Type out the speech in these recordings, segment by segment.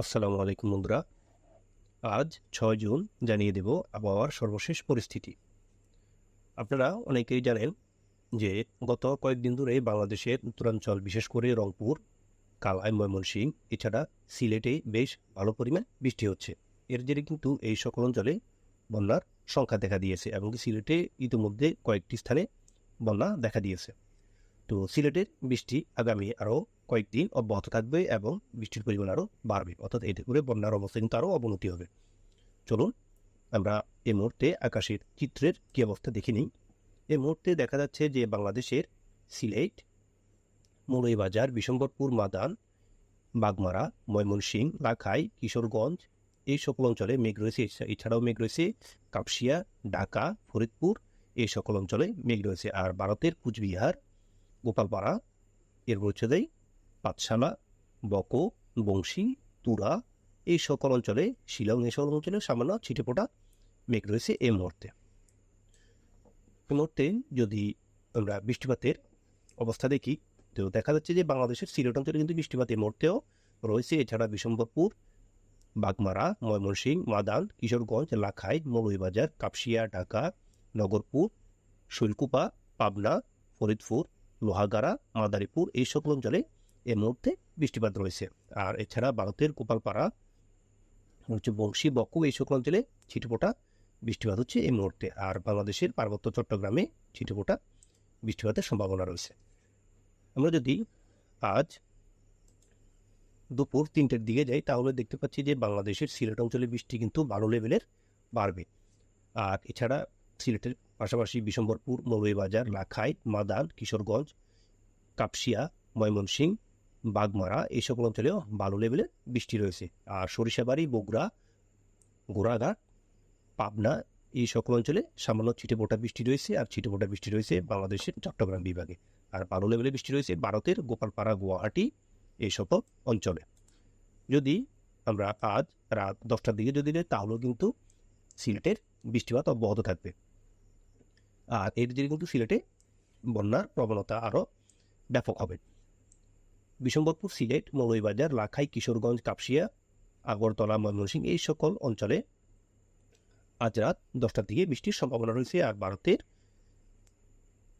আসসালামু আলাইকুম বন্ধুরা। আজ ছয় জুন, জানিয়ে দেব আবহাওয়ার সর্বশেষ পরিস্থিতি। আপনারা অনেকেই জানেন যে গত কয়েকদিন ধরে বাংলাদেশের উত্তরাঞ্চল, বিশেষ করে রংপুর কালাই ময়মনসিংহ, এছাড়া সিলেটে বেশ ভালো পরিমাণ বৃষ্টি হচ্ছে। এর জেরে কিন্তু এই সকল অঞ্চলে বন্যার সংখ্যা দেখা দিয়েছে এবং সিলেটে ইতিমধ্যে কয়েকটি স্থানে বন্যা দেখা দিয়েছে। তো সিলেটের বৃষ্টি আগামী আরও কয়েকদিন অব্যাহত থাকবে এবং বৃষ্টির পরিমাণ আরও বাড়বে। অর্থাৎ এতে করে বন্যার অবস্থা কিন্তু আরও অবনতি হবে। চলুন আমরা এই মুহূর্তে আকাশের চিত্রের কী অবস্থা দেখে নিই। এই মুহূর্তে দেখা যাচ্ছে যে বাংলাদেশের সিলেট মুরইবাজার বিশম্বরপুর, মাদান, বাগমারা, ময়মনসিংহ লাখাই কিশোরগঞ্জ এই সকল অঞ্চলে মেঘ রয়েছে। এছাড়াও মেঘ রয়েছে কাপসিয়া, ঢাকা, ফরিদপুর এই সকল অঞ্চলে মেঘ রয়েছে। আর ভারতের কুচবিহার, গোপালপাড়া এর রয়েছে পাঠশালা, বকো, বংশী, তুরা, এই সকল অঞ্চলে শিলং, এই সকল অঞ্চলে সামান্য ছিটেফোঁটা মেঘ রয়েছে এই মুহূর্তে। এই মুহূর্তে যদি আমরা বৃষ্টিপাতের অবস্থা দেখি, তো দেখা যাচ্ছে যে বাংলাদেশের সিলেট অঞ্চলে কিন্তু বৃষ্টিপাত এই মুহূর্তেও রয়েছে। এছাড়া বিশম্বরপুর বাগমারা, ময়মনসিংহ, মাদান, কিশোরগঞ্জ, লাখাই, মৌলভীবাজার, কাপসিয়া, ঢাকা, নগরপুর, শৈলকুপা, পাবনা, ফরিদপুর, লোহাগাড়া, মাদারীপুর, এই সকল অঞ্চলে এই মুহূর্তে বৃষ্টিপাত রয়েছে। আর এছাড়া ভারতের গোপালপাড়া, হচ্ছে বংশী বক্কু এই সকল অঞ্চলে ছিটেফোঁটা বৃষ্টিপাত হচ্ছে এই মুহূর্তে। আর বাংলাদেশের পার্বত্য চট্টগ্রামে ছিটেফোঁটা বৃষ্টিপাতের সম্ভাবনা রয়েছে। আমরা যদি আজ দুপুর তিনটের দিকে যাই, তাহলে দেখতে পাচ্ছি যে বাংলাদেশের সিলেট অঞ্চলে বৃষ্টি কিন্তু ভালো লেভেলের বাড়বে। আর এছাড়া সিলেটের পাশাপাশি বিশম্বরপুর, মৌলভীবাজার লাখাই মাদান কিশোরগঞ্জ, কাপসিয়া, ময়মনসিংহ বাগমারা এই সকল অঞ্চলেও ভালো লেভেলের বৃষ্টি রয়েছে। আর সরিষাবাড়ি, বগুড়া, গোড়াঘাট, পাবনা, এই সকল অঞ্চলে সামান্য ছিটেফোঁটা বৃষ্টি রয়েছে, আর ছিটেফোঁটা বৃষ্টি রয়েছে বাংলাদেশের চট্টগ্রাম বিভাগে। আর ভালো লেভেলে বৃষ্টি রয়েছে ভারতের গোপালপাড়া, গুয়াহাটি, এই সকল অঞ্চলে। যদি আমরা আজ রাত দশটার দিকে যদি যাই তাহলেও কিন্তু সিলেটের বৃষ্টিপাত অব্যাহত থাকবে। আর এর জন্য কিন্তু সিলেটে বন্যার প্রবণতা আরও ব্যাপক হবে। বিশম্বরপুর, সিলেট, মৌলভীবাজার, লাখাই, কিশোরগঞ্জ, কাপসিয়া, আগরতলা, ময়মনসিংহ এই সকল অঞ্চলে আজ রাত দশটার দিকে বৃষ্টির সম্ভাবনা রয়েছে আর ভারতের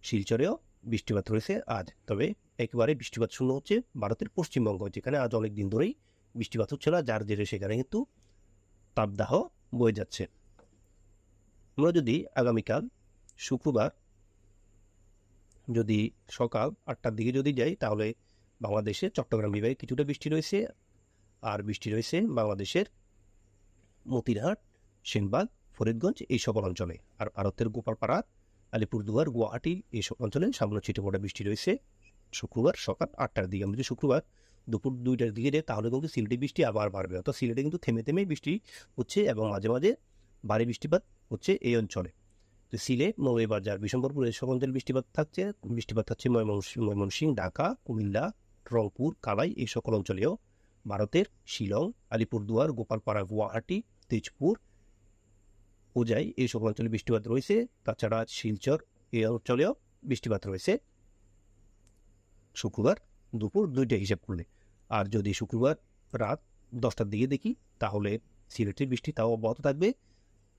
শিলচরেও বৃষ্টিপাত রয়েছে আজ। তবে একেবারে বৃষ্টিপাত শূন্য হচ্ছে ভারতের পশ্চিমবঙ্গ, যেখানে আজ অনেক দিন ধরেই বৃষ্টিপাত হচ্ছে না, যার জেরে সেখানে কিন্তু তাপদাহ বয়ে যাচ্ছে। আমরা যদি আগামীকাল শুক্রবার যদি সকাল আটটার দিকে যদি যাই, তাহলে বাংলাদেশে চট্টগ্রাম বিভাগে কিছুটা বৃষ্টি রয়েছে, আর বৃষ্টি রয়েছে বাংলাদেশের মতিরহাট, সেনবাগ, ফরিদগঞ্জ এই সকল অঞ্চলে। আর ভারতের গোপালপাড়া, আলিপুরদুয়ার, গুয়াহাটি এই অঞ্চলে সামান্য ছিটেফোঁটা বৃষ্টি রয়েছে। শুক্রবার সকাল আটটার দিকে আমরা যদি শুক্রবার দুপুর দুইটার দিকে যাই, তাহলে কিন্তু সিলেটে বৃষ্টি আবার বাড়বে। অর্থাৎ সিলেটে কিন্তু থেমে থেমে বৃষ্টি হচ্ছে এবং মাঝে মাঝে ভারী বৃষ্টিপাত হচ্ছে এই অঞ্চলে। তো সিলেট বিশম্বরপুর এই সকল অঞ্চলে বৃষ্টিপাত থাকছে। বৃষ্টিপাত থাকছে ময়মনসিং ঢাকা, কুমিল্লা রংপুর কালাই এই সকল অঞ্চলেও ভারতের শিলং, আলিপুরদুয়ার, গোপালপাড়া, গুয়াহাটি, তেজপুর, উজাই এই সকল অঞ্চলে বৃষ্টিপাত রয়েছে। তাছাড়া শিলচর এই অঞ্চলেও বৃষ্টিপাত রয়েছে। শুক্রবার দুপুর দুইটা হিসাব করলে। আর যদি শুক্রবার রাত দশটার দিকে দেখি, তাহলে সিলেটের বৃষ্টি তাও অব্যাহত থাকবে।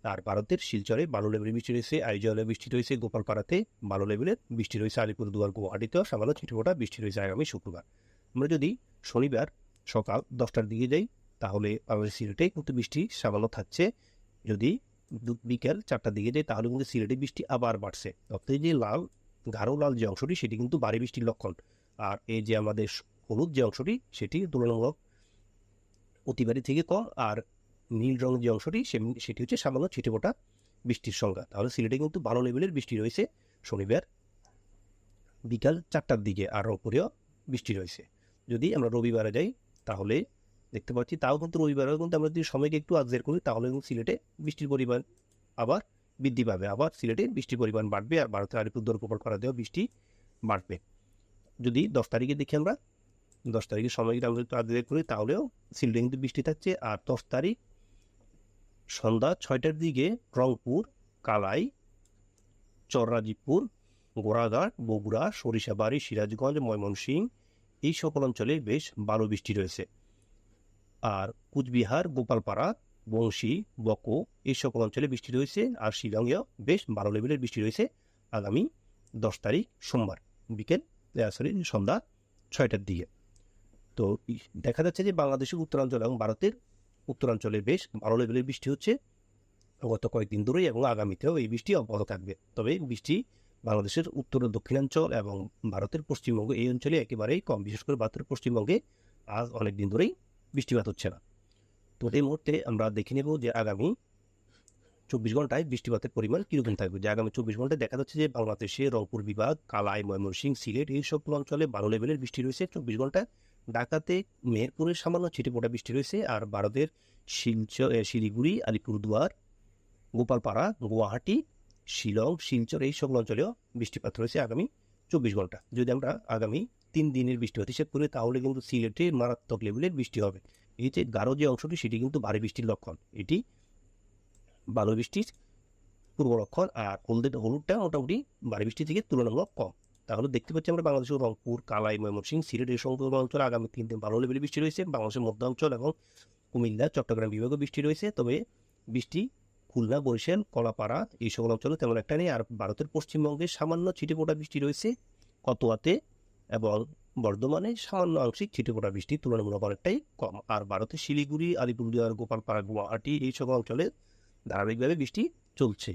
আর ভারতের শিলচরে ভালো লেভেলের বৃষ্টি রয়েছে আইজলে বৃষ্টি রয়েছে গোপালপাড়াতে ভালো লেভেলের বৃষ্টি রয়েছে আলিপুরদুয়ার গুয়াহাটিতেও সামান্য ছিটেফোঁটা বৃষ্টি রয়েছে আগামী শুক্রবার। আমরা যদি শনিবার সকাল দশটার দিকে যাই, তাহলে আমাদের সিলেটে কিন্তু বৃষ্টি সামান্য থাকছে। যদি বিকেল চারটার দিকে যাই, তাহলে কিন্তু সিলেটে বৃষ্টি আবার বাড়ছে। অর্থাৎ যে লাল, গাঢ় লাল যে অংশটি, সেটি কিন্তু ভারী বৃষ্টির লক্ষণ। আর এই যে আমাদের হলুদ যে অংশটি, সেটি তুলনামূলক অতিবারী থেকে কম, আর নীল রং যে অংশটি সেটি হচ্ছে সামান্য ছিটেফোঁটা বৃষ্টির সংখ্যা তাহলে সিলেটে কিন্তু ভালো লেভেলের বৃষ্টি রয়েছে শনিবার। বিকাল চারটার দিকে আর ওপরেও বৃষ্টি রয়েছে। যদি আমরা রবিবারে যাই, তাহলে দেখতে পাচ্ছি তাও কিন্তু রবিবারেও কিন্তু আমরা যদি সময়কে একটু আগজের করি, তাহলে কিন্তু সিলেটে বৃষ্টির পরিমাণ আবার বৃদ্ধি পাবে। আবার সিলেটে বৃষ্টির পরিমাণ বাড়বে আর ভারতের আলিপুরদুয়ার গোপাল করা দেওয়া বৃষ্টি বাড়বে। যদি দশ তারিখে দেখি আমরা, দশ তারিখের সময়কে আমরা একটু আগজের করি, তাহলেও সিলেটে কিন্তু বৃষ্টি থাকছে। আর দশ তারিখ সন্ধ্যা ছয়টার দিকে রংপুর, কালাই চররাজিপুর গোড়াঘাট, বগুড়া, সরিষাবাড়ি, সিরাজগঞ্জ, ময়মনসিংহ এই সকল অঞ্চলে বেশ ভালো বৃষ্টি রয়েছে। আর কুচবিহার, গোপালপাড়া, বংশী, বকো এই সকল অঞ্চলে বৃষ্টি রয়েছে আর শিলংয়েও বেশ ভালো লেভেলের বৃষ্টি রয়েছে আগামী দশ তারিখ সোমবার বিকেল সরি সন্ধ্যা ছয়টার দিকে। তো দেখা যাচ্ছে যে বাংলাদেশের উত্তরাঞ্চল এবং ভারতের উত্তরাঞ্চলে বেশ ভালো লেভেলের বৃষ্টি হচ্ছে। গত কয়েকদিন ধরেই এবং আগামীতেও এই বৃষ্টি অব্যাহত থাকবে। তবে বৃষ্টি বাংলাদেশের উত্তর ও দক্ষিণাঞ্চল এবং ভারতের পশ্চিমবঙ্গ এই অঞ্চলে একেবারেই কম। বিশেষ করে ভারতের পশ্চিমবঙ্গে আজ অনেক দিন ধরেই বৃষ্টিপাত হচ্ছে না। তো এই মুহূর্তে আমরা দেখে নেব যে আগামী চব্বিশ ঘন্টায় বৃষ্টিপাতের পরিমাণ কীরকম থাকবে। যে আগামী চব্বিশ ঘন্টায় দেখা যাচ্ছে যে বাংলাদেশে রংপুর বিভাগ, কালাই, ময়মনসিংহ, সিলেট এই সকল অঞ্চলে ভালো লেভেলের বৃষ্টি রয়েছে। চব্বিশ ঘন্টায় ঢাকাতে মেহেরপুরের সামান্য ছিটেফোঁটা বৃষ্টি রয়েছে আর ভারতের শিলচর শিলিগুড়ি, আলিপুরদুয়ার, গোপালপাড়া, গুয়াহাটি, শিলং, শিলচর এই সকল অঞ্চলেও বৃষ্টিপাত রয়েছে আগামী চব্বিশ ঘণ্টা। যদি আমরা আগামী তিন দিনের বৃষ্টিপাত হিসেব করি, তাহলে কিন্তু সিলেটে মারাত্মক লেভেলের বৃষ্টি হবে। এই যে যে অংশটি, সেটি কিন্তু ভারী বৃষ্টির লক্ষণ। এটি ভালো বৃষ্টির পূর্ব লক্ষণ আর হলদে হলুদটা মোটামুটি ভারী বৃষ্টি থেকে তুলনামূলক কম। তাহলে দেখতে পাচ্ছি আমরা বাংলাদেশের রংপুর, কালাই, ময়মনসিংহ, সিলেট এই সমস্ত অঞ্চলে আগামী তিন দিন ভালো লেভেলের বৃষ্টি রয়েছে। বাংলাদেশের মধ্য অঞ্চল এবং কুমিল্লা, চট্টগ্রাম বিভাগে বৃষ্টি রয়েছে। তবে বৃষ্টি খুলনা, বরিশাল, কলাপাড়া এই সকল অঞ্চলে তেমন একটা নেই। আর ভারতের পশ্চিমবঙ্গে সামান্য ছিটেফোঁটা বৃষ্টি রয়েছে কতোয়াতে এবং বর্ধমানে সামান্য আংশিক ছিটেফোঁটা বৃষ্টি তুলনামূলক অনেকটাই কম। আর ভারতের শিলিগুড়ি, আলিপুরদুয়ার, গোপালপাড়া, গুয়াহাটি এই সকল অঞ্চলে ধারাবাহিকভাবে বৃষ্টি চলছে।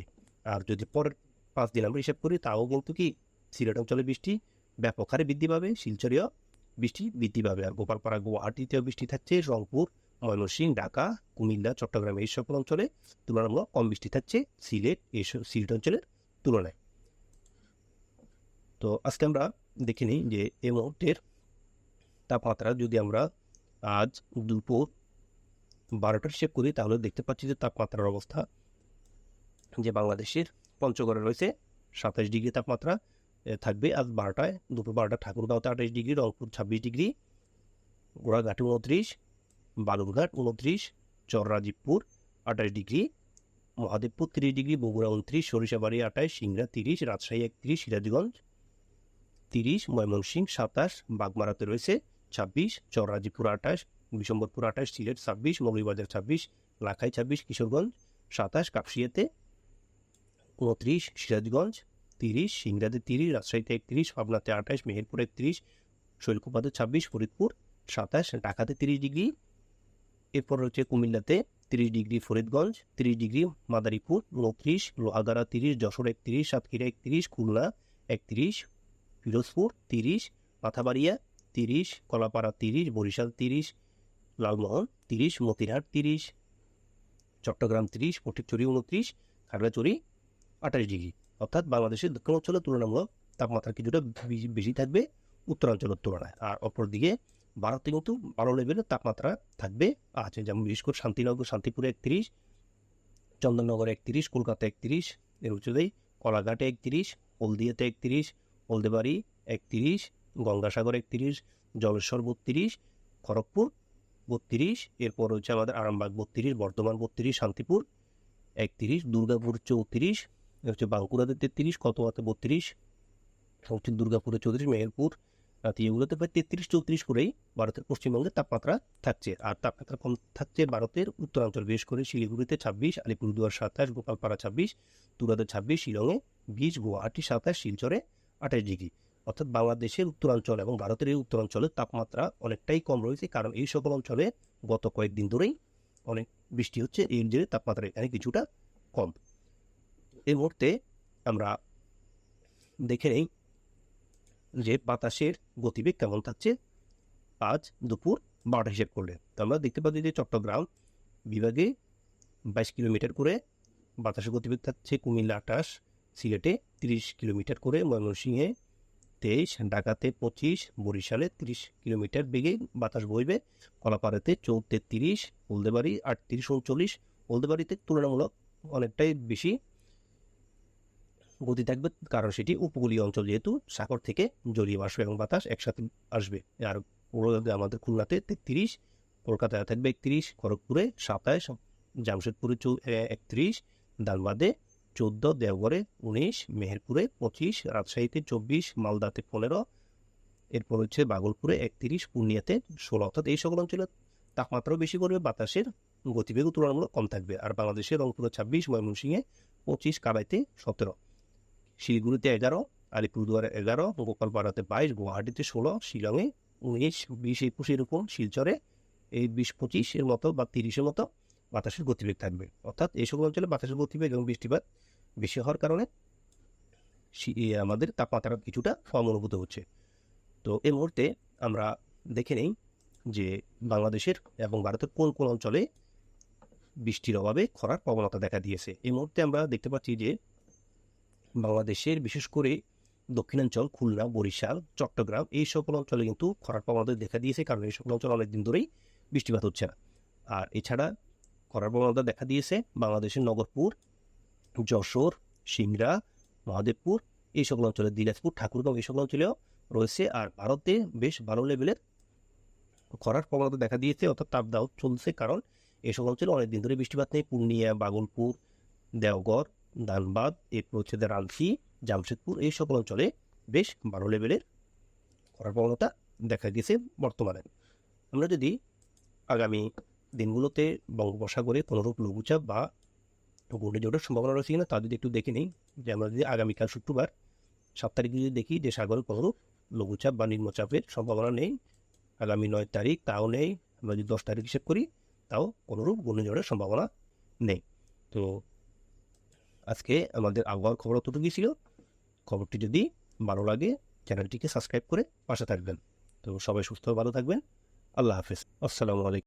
আর যদি পরের পাঁচ দিন আমরা হিসাব করি, তাও কিন্তু কি সিলেট অঞ্চলে বৃষ্টি, ব্যাপক হারে বৃদ্ধি পাবে, শিলচরেও বৃষ্টি বৃদ্ধি পাবে। আর গোপালপাড়া, গুয়াহাটিতেও বৃষ্টি থাকছে, রংপুর, ময়মনসিংহ, ঢাকা, কুমিল্লা, চট্টগ্রাম এই সকল অঞ্চলে তুলনামূলক কম বৃষ্টি থাকছে সিলেট এই সিলেট অঞ্চলের তুলনায়। তো আজকে আমরা দেখে নিই যে এই মুহূর্তের তাপমাত্রা যদি আমরা আজ দুপুর বারোটার হিসেব করি, তাহলে দেখতে পাচ্ছি যে তাপমাত্রার অবস্থা যে বাংলাদেশের পঞ্চগড়ে রয়েছে সাতাশ ডিগ্রি তাপমাত্রা থাকবে। আজ বারোটায়, দুপুর বারোটা ঠাকুরগাঁওতে আঠাশ ডিগ্রি, রংপুর ছাব্বিশ ডিগ্রি, গোড়াঘাটে উনত্রিশ, বালুরঘাট উনত্রিশ, চররাজীবপুর আঠাশ ডিগ্রি, মহাদেবপুর তিরিশ ডিগ্রি, বগুড়া উনত্রিশ, সরিষাবাড়ি আঠাশ, সিংড়া তিরিশ, রাজশাহী একত্রিশ, সিরাজগঞ্জ তিরিশ, ময়মনসিংহ সাতাশ, বাগমারাতে রয়েছে ছাব্বিশ চররাজীপুর আঠাশ, বিশম্বরপুর আঠাশ, সিলেট ছাব্বিশ, মৌলভীবাজার ছাব্বিশ লাখাই ছাব্বিশ, কিশোরগঞ্জ সাতাশ, কাপসিয়াতে উনত্রিশ, সিরাজগঞ্জ তিরিশ সিংড়াতে তিরিশ, রাজশাহীতে একত্রিশ পাবনাতে আঠাশ, মেহেরপুর একত্রিশ শৈলকুপাতে ছাব্বিশ, ফরিদপুর সাতাশ, ঢাকাতে তিরিশ ডিগ্রি। এরপর রয়েছে কুমিল্লাতে তিরিশ ডিগ্রি ফরিদগঞ্জ, তিরিশ ডিগ্রি মাদারীপুর, উনত্রিশ, লোহাগাড়া তিরিশ, যশোর একত্রিশ, সাতক্ষীরা একত্রিশ, খুলনা একত্রিশ ফিরোজপুর তিরিশ, মাথাবাড়িয়া তিরিশ, কলাপাড়া তিরিশ, বরিশাল তিরিশ, লালমোহন তিরিশ, মতিরহাট তিরিশ, চট্টগ্রাম তিরিশ, ফটিকচুরি উনত্রিশ, খাগড়াছড়ি আঠাশ ডিগ্রি। অর্থাৎ বাংলাদেশের দক্ষিণ অঞ্চলের তুলনামূলক তাপমাত্রা কিছুটা বেশি- থাকবে উত্তরাঞ্চলের তুলনায়। আর অপরদিকে ভারতে কিন্তু ভালো লেভেলের তাপমাত্রা থাকবে। আছে যেমন বিশেষ করে শান্তিনগর, শান্তিপুরে একত্রিশ, চন্দননগরে একত্রিশ কলকাতা একত্রিশ, এর উচ্চতেই কলাঘাটে একত্রিশ, হলদিয়াতে একত্রিশ, হলদেবাড়ি একত্রিশ, গঙ্গাসাগর একত্রিশ, জলেশ্বর বত্রিশ, খড়গপুর বত্রিশ, এরপর হচ্ছে আমাদের আরামবাগ বত্রিশ, বর্ধমান বত্রিশ, শান্তিপুর একত্রিশ, দুর্গাপুর চৌত্রিশ হচ্ছে বাঁকুড়াতে তেত্রিশ, কতোয়াতে বত্রিশ হচ্ছে দুর্গাপুরে চৌত্রিশ, মেহেরপুর এগুলোতে প্রায় তেত্রিশ, চৌত্রিশ করেই ভারতের পশ্চিমবঙ্গে তাপমাত্রা থাকছে। আর তাপমাত্রা কম থাকছে ভারতের উত্তরাঞ্চল, বিশেষ করে শিলিগুড়িতে ছাব্বিশ, আলিপুরদুয়ার সাতাশ, গোপালপাড়া ছাব্বিশ, তুরাতে ছাব্বিশ, শিলংয়ে বিশ, গুয়াহাটি সাতাশ, শিলচরে আঠাশ ডিগ্রি। অর্থাৎ বাংলাদেশের উত্তরাঞ্চল এবং ভারতের এই উত্তরাঞ্চলের তাপমাত্রা অনেকটাই কম রয়েছে, কারণ এই সকল অঞ্চলে গত কয়েকদিন ধরেই অনেক বৃষ্টি হচ্ছে, এর জন্য তাপমাত্রা এখানে কিছুটা কম। এই মুহূর্তে আমরা দেখে নেই যে বাতাসের গতিবেগ কেমন থাকছে আজ দুপুর বারোটা হিসেব করলে। তো আমরা দেখতে পাচ্ছি যে চট্টগ্রাম বিভাগে বাইশ কিলোমিটার করে বাতাসের গতিবেগ থাকছে কুমিল্লা, আটাশ, সিলেটে তিরিশ কিলোমিটার করে, ময়মনসিংহে তেইশ, ঢাকাতে পঁচিশ, বরিশালে তিরিশ কিলোমিটার বেগে বাতাস বইবে, কলাপাড়াতে চৌতে তিরিশ, হলদেবাড়ি আটত্রিশ, উনচল্লিশ, হলদেবাড়িতে তুলনামূলক অনেকটাই বেশি। গতি থাকবে, কারণ সেটি উপকূলীয় অঞ্চল যেহেতু সাগর থেকে জলীয় বাষ্প এবং বাতাস একসাথে আসবে। আর আমাদের খুলনাতে তেত্রিশ, কলকাতায় থাকবে একত্রিশ, খড়গপুরে সাতাশ, জামশেদপুরে চৌ একত্রিশ, ধানবাদে চোদ্দ, দেওঘরে উনিশ, মেহেরপুরে পঁচিশ, রাজশাহীতে চব্বিশ, মালদাতে পনেরো, এরপর হচ্ছে বাগলপুরে একত্রিশ পূর্ণিয়াতে ষোলো। অর্থাৎ এই সকল অঞ্চলে তাপমাত্রাও বেশি করবে বাতাসের গতিবেগও তুলনামূলক কম থাকবে। আর বাংলাদেশের রংপুরে ছাব্বিশ, ময়মনসিংহে পঁচিশ কাবাইতে সতেরো। শিলিগুড়িতে এগারো, আলিপুরদুয়ারে এগারো, গোপালপাড়াতে বাইশ, গুয়াহাটিতে ষোলো, শিলংয়ে উনিশ, বিশ একুশ এরকম শিলচরে এই বিশ, পঁচিশের মতো বা তিরিশের মতো বাতাসের গতিবেগ থাকবে। অর্থাৎ এই সকল অঞ্চলে বাতাসের গতিবেগ এবং বৃষ্টিপাত বেশি হওয়ার কারণে আমাদের তাপমাত্রা কিছুটা কম অনুভূত হচ্ছে। তো এই মুহূর্তে আমরা দেখে নেই যে বাংলাদেশের এবং ভারতের কোন কোন অঞ্চলে বৃষ্টির অভাবে খরার প্রবণতা দেখা দিয়েছে। এই মুহূর্তে আমরা দেখতে পাচ্ছি যে বাংলাদেশের, বিশেষ করে দক্ষিণাঞ্চল, খুলনা, বরিশাল, চট্টগ্রাম, এই সকল অঞ্চলে কিন্তু খরার প্রবণতা দেখা দিয়েছে, কারণ এই সকল অঞ্চলে অনেকদিন ধরেই বৃষ্টিপাত হচ্ছে না। আর এছাড়া খরার প্রবণতা দেখা দিয়েছে বাংলাদেশের নগরপুর, যশোর সিংড়া মহাদেবপুর, এই সকল অঞ্চলে, দিনাজপুর, ঠাকুরগাঁও, এই সকল অঞ্চলেও রয়েছে। আর ভারতে বেশ ভালো লেভেলের খরার প্রবণতা দেখা দিয়েছে, অর্থাৎ তাপদাহ চলছে, কারণ এই সকল অঞ্চলে অনেকদিন ধরে বৃষ্টিপাত নেই। পূর্ণিয়া বাগলপুর, দেওঘর ধানবাদ এরপর হচ্ছে রাঞ্চি জামশেদপুর, এই সকল অঞ্চলে বেশ ভালো লেভেলের খরার প্রবণতা দেখা দিয়েছে বর্তমানে। আমরা যদি আগামী দিনগুলোতে বঙ্গোপসাগরে কোনোরূপ লঘুচাপ বা ঘূর্ণিঝড়ের সম্ভাবনা রয়েছে কিনা তা যদি একটু দেখে নিই, যে আমরা যদি আগামীকাল শুক্রবার সাত তারিখে যদি দেখি যে সাগরে কোনোরূপ লঘুচাপ বা নিম্নচাপের সম্ভাবনা নেই, আগামী নয় তারিখ তাও নেই, আমরা যদি দশ তারিখ হিসেব করি তাও কোনোরূপ ঘূর্ণিঝড়ের সম্ভাবনা নেই। তো আজকে আমাদের আবহাওয়ার খবর অতটুকুই ছিল খবরটি যদি ভালো লাগে, চ্যানেলটিকে সাবস্ক্রাইব করে পাশে থাকবেন। তো সবাই সুস্থ ভালো থাকবেন। আল্লাহ হাফিজ। আসসালামু আলাইকুম।